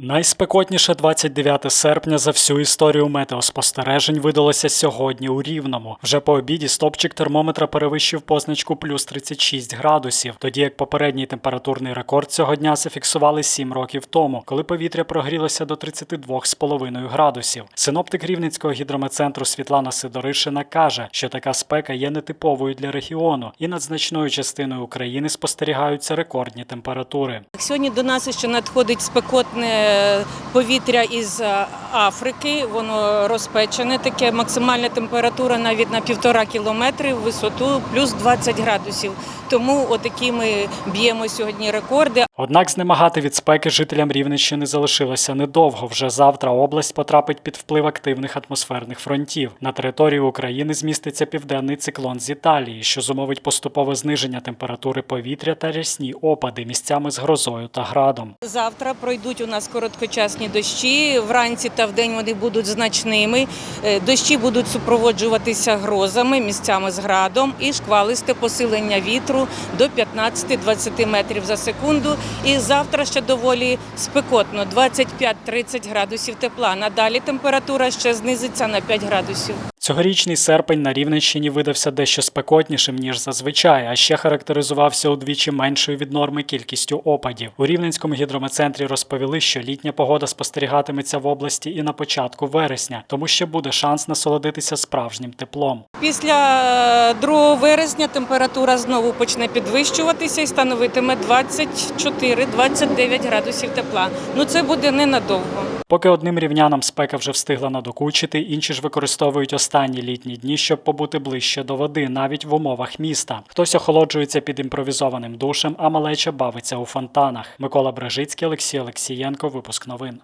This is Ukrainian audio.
Найспекотніше 29 серпня за всю історію метеоспостережень видалося сьогодні у Рівному. Вже по обіді стопчик термометра перевищив позначку плюс 36 градусів, тоді як попередній температурний рекорд цього дня зафіксували 7 років тому, коли повітря прогрілося до 32,5 градусів. Синоптик Рівненського гідрометцентру Світлана Сидоришина каже, що така спека є нетиповою для регіону, і над значною частиною України спостерігаються рекордні температури. Сьогодні до нас ще надходить спекотне повітря із е, Африки. Воно розпечене. Таке максимальна температура навіть на півтора кілометри в висоту плюс 20 градусів. Тому отакі ми б'ємо сьогодні рекорди. Однак знемагати від спеки жителям Рівненщини залишилося недовго. Вже завтра область потрапить під вплив активних атмосферних фронтів. На території України зміститься південний циклон з Італії, що зумовить поступове зниження температури повітря та рясні опади місцями з грозою та градом. Завтра пройдуть у нас короткочасні дощі. Вранці та вдень вони будуть значними. Е, Дощі будуть супроводжуватися грозами, місцями з градом і шквалисте посилення вітру до 15-20 метрів за секунду. І завтра ще доволі спекотно 25-30 градусів тепла. Надалі температура ще знизиться на 5 градусів. Цьогорічний серпень на Рівненщині видався дещо спекотнішим ніж зазвичай, а ще характеризувався удвічі меншою від норми кількістю опадів. У Рівненському гідрометцентрі розповіли, що літня погода спостерігатиметься в області і на початку вересня, тому ще буде шанс насолодитися справжнім теплом. Після 2 вересня температура знову почне підвищуватися і становитиме 24-29 градусів тепла. Ну це буде ненадовго. Поки одним рівнянам спека вже встигла надокучити, інші ж використовують останні літні дні, щоб побути ближче до води, навіть в умовах міста. Хтось охолоджується під імпровізованим душем, а малеча бавиться у фонтанах. Микола Бражицький, Олексій Олексієнко. Випуск новин.